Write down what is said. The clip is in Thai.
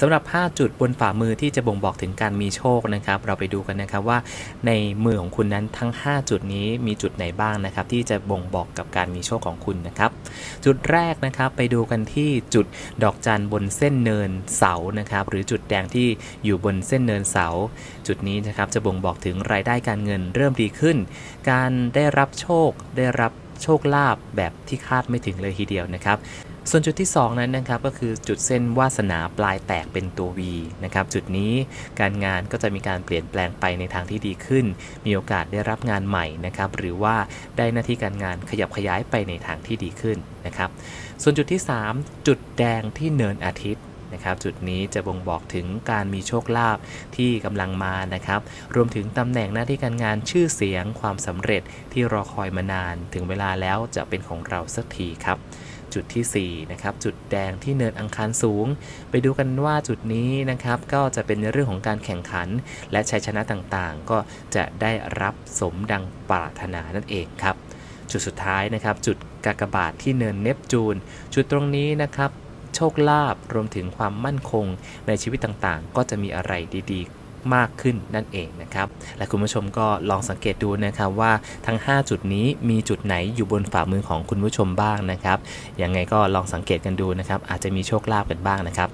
สำหรับ 5 จุดบนฝ่ามือที่จะบ่งบอกถึงการมีโชคนะครับ เราไปดูกันนะครับว่าในมือของคุณนั้นทั้ง 5 จุดนี้มีจุดไหนบ้างนะครับ ที่จะบ่งบอกกับการมีโชคของคุณนะครับ จุดแรกนะครับไปดูกันที่จุดดอกจันบนเส้นเนินเสานะครับ หรือจุดแดงที่อยู่บนเส้นเนินเสา จุดนี้นะครับจะบ่งบอกถึงรายได้การเงินเริ่มดีขึ้น การได้รับโชคได้รับโชคลาภแบบที่คาดไม่ถึงเลยทีเดียวนะครับ ส่วนจุดที่ 2 นั้นนะครับก็คือจุดเส้นวาสนาปลายแตกเป็นตัว V นะครับจุดนี้การงานก็จะมีการเปลี่ยนแปลงไปในทางที่ดีขึ้น มีโอกาสได้รับงานใหม่นะครับหรือว่าได้หน้าที่การงานขยับขยายไปในทางที่ดีขึ้นนะครับส่วนจุดที่ 3 จุดแดงที่เนินอาทิตย์นะครับจุดนี้จะบ่งบอกถึงการมีโชคลาภที่กำลังมานะครับรวมถึงตำแหน่งหน้าที่การงานชื่อเสียงความสำเร็จที่รอคอยมานาน ถึงเวลาแล้วจะเป็นของเราสักทีครับ จุดที่ 4 นะครับ จุดแดงที่เนินอังคารสูง ไปดูกันว่าจุดนี้นะครับ ก็จะเป็นเรื่องของการแข่งขัน และชัยชนะต่างๆ ก็จะได้รับสมดังปรารถนานั่นเองครับ จุดสุดท้ายนะครับ จุดกากบาทที่เนินเนปจูน จุดตรงนี้นะครับ โชคลาภรวมถึงความมั่นคงในชีวิตต่างๆ ก็จะมีอะไรดีๆ มากขึ้นนั่นเองนะครับ และคุณผู้ชมก็ลองสังเกตดูนะครับว่าทั้ง 5 จุดนี้มีจุดไหนอยู่บนฝ่ามือของคุณผู้ชมบ้างนะครับยังไงก็ลองสังเกตกันดูนะครับ อาจจะมีโชคลาภกันบ้างนะครับ